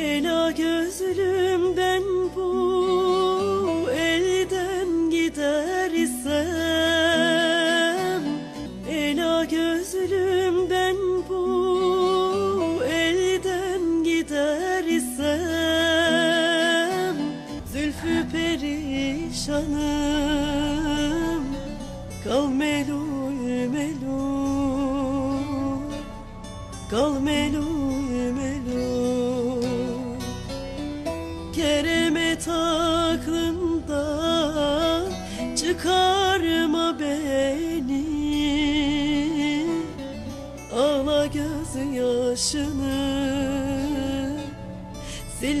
Ela gözlümden bu elden gider isem Ela gözlümden bu elden gider isem Zülfü perişanım Kal melul melul Kal melul Göz yaşını Sil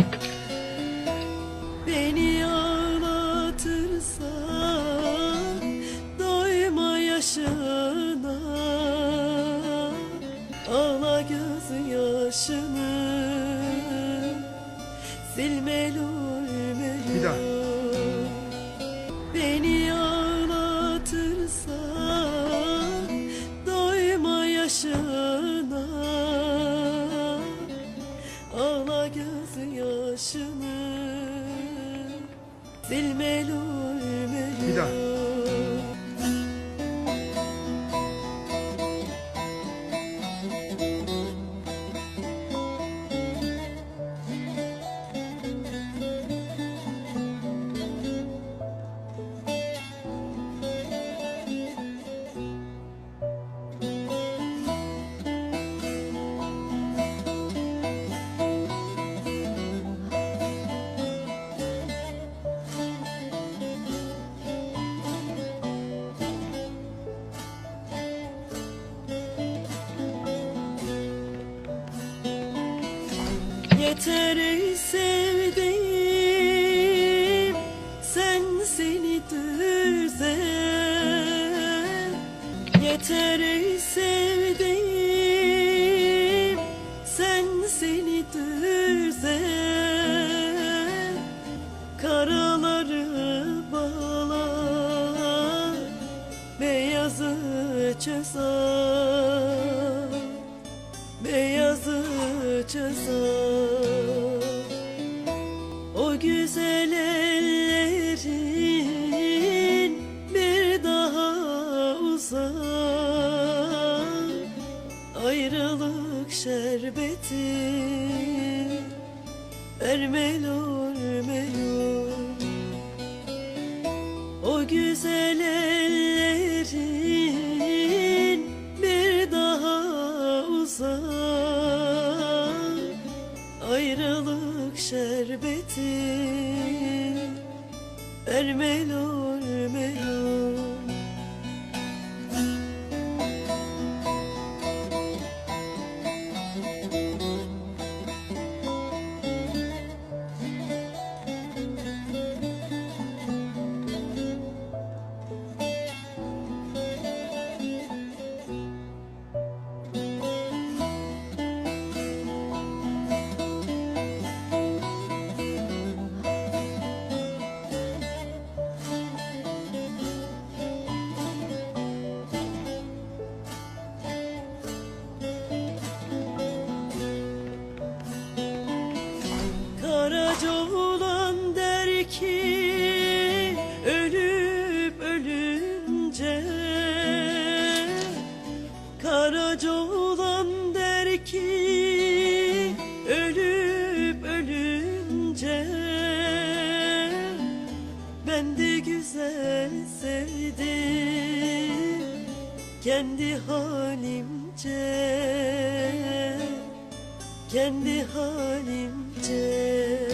göz yaşını sil melul melul Bir daha. Beni ağlatırsa doyma yaşına Ağla göz yaşını Sil melul melul Bir daha. Yeter ey sevdiğim Sen seni düzen Yeter ey sevdiğim Sen seni düzen Karaları bağlar Beyazı çözer. Beyazı çözer uzak Ayrılık şerbeti vermelur melur o güzel ellerin bir daha uzak Ayrılık şerbeti Karaca olan der ki Ölüp ölünce Ben de güzel sevdim Kendi halimce Kendi halimce.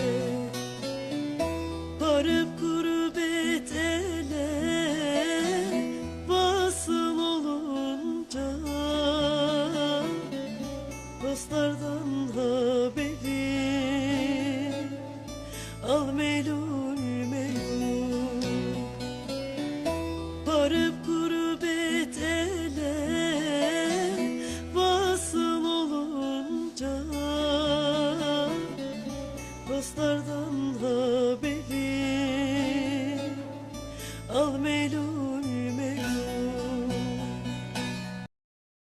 Dostlardan